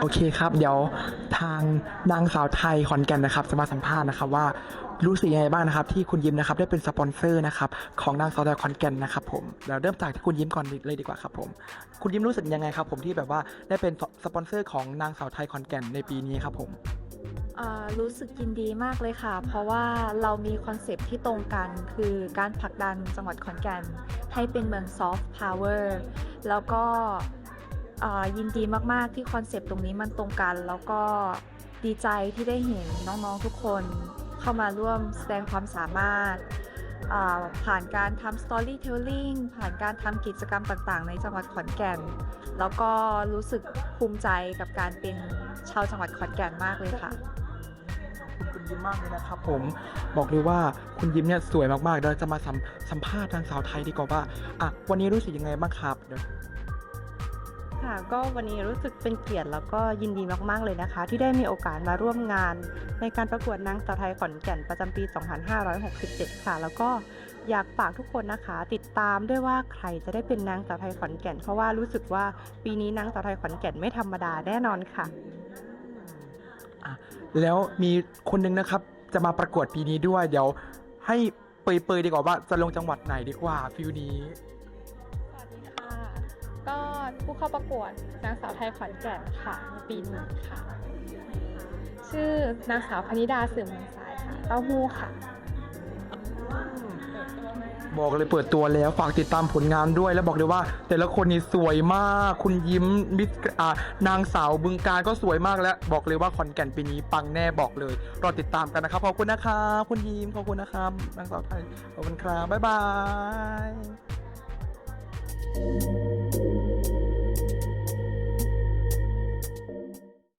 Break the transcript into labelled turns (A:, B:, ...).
A: โอเคครับ เดี๋ยวทางนางสาวไทยขอนแก่นนะครับ จะมาสัมภาษณ์นะครับว่ารู้สึกยังไงบ้างนะครับ ที่คุณยิ้มนะครับได้เป็นสปอนเซอร์นะครับของนางสาวไทยขอนแก่นนะครับผมเดี๋ยวเริ่มจากที่คุณยิ้มก่อนเลยดีกว่าครับผมคุณยิ้มรู้สึกยังไงครับ ผมที่แบบว่าได้เป็นสปอนเซอร์ของนางสาวไทยขอนแก่นในปีนี้ครับผม
B: รู้สึกยินดีมากเลยค่ะ เพราะว่าเรามีคอนเซปต์ที่ตรงกันคือการผลักดันจังหวัดขอนแก่นให้เป็นเมืองซอฟต์พาวเวอร์แล้วก็ ยินดีมาก ๆ ที่คอนเซปต์ตรงนี้มันตรงกัน แล้วก็ดีใจที่ได้เห็นน้อง ๆ ทุกคนเข้ามาร่วมแสดงความสามารถ ผ่านการทำ storytelling ผ่านการทำกิจกรรมต่าง ๆ ในจังหวัดขอนแก่น แล้วก็รู้สึกภูมิใจกับการเป็นชาวจังหวัดขอนแก่นมากเลยค่ะ
A: คุณคุณยิ้มมากเลยนะครับผมบอกเลยว่าคุณยิ้มเนี่ยสวยมากๆเดี๋ยวจะมาสัมสัมภาษณ์นางสาวไทยดีกว่าว่าอะวันนี้รู้สึกยังไงบ้างครับเดี๋ยว
C: ค่ะก็วันนี้รู้สึกเป็นเกียรติแล้วก็ยินดีมากๆเลยนะคะ ที่ได้มีโอกาสมาร่วมงาน ในการประกวดนางสาวไทยขอนแก่นประจำปี 2567 ค่ะ แล้วก็อยากฝากทุกคนนะคะ ติดตามด้วยว่าใครจะได้เป็นนางสาวไทยขอนแก่น เพราะว่ารู้สึกว่าปีนี้นางสาวไทยขอนแก่นไม่ธรรมดาแน่นอนค่ะ
A: อะแล้วมีคนหนึงนะครับ จะมาประกวดปีนี้ด้วย เดี๋ยวให้เปยๆดีกว่าว่าจะลงจังหวัดไหนดีกว่าฟิวนี้
D: ก็ผู้เข้าประกวดนางสาวไทยขอนแก่นค่ะในปีนี้ค่ะ ชื่อนางสาวพนิดาสื่อมวลสายค่ะเต้าหู้ค่ะ
A: บอกเลยเปิดตัวแล้วฝากติดตามผลงานด้วย แล้วบอกเลยว่า แต่ละคนนี่สวยมาก คุณยิ้มมิสอ่านางสาวบึงการก็สวยมากแล้ว บอกเลยว่าขอนแก่นปีนี้ปังแน่บอกเลยรอติดตามกันนะครับขอบคุณนะครับคุณยิ้มขอบคุณนะครับนางสาวไทยขอบคุณครับบ๊ายบาย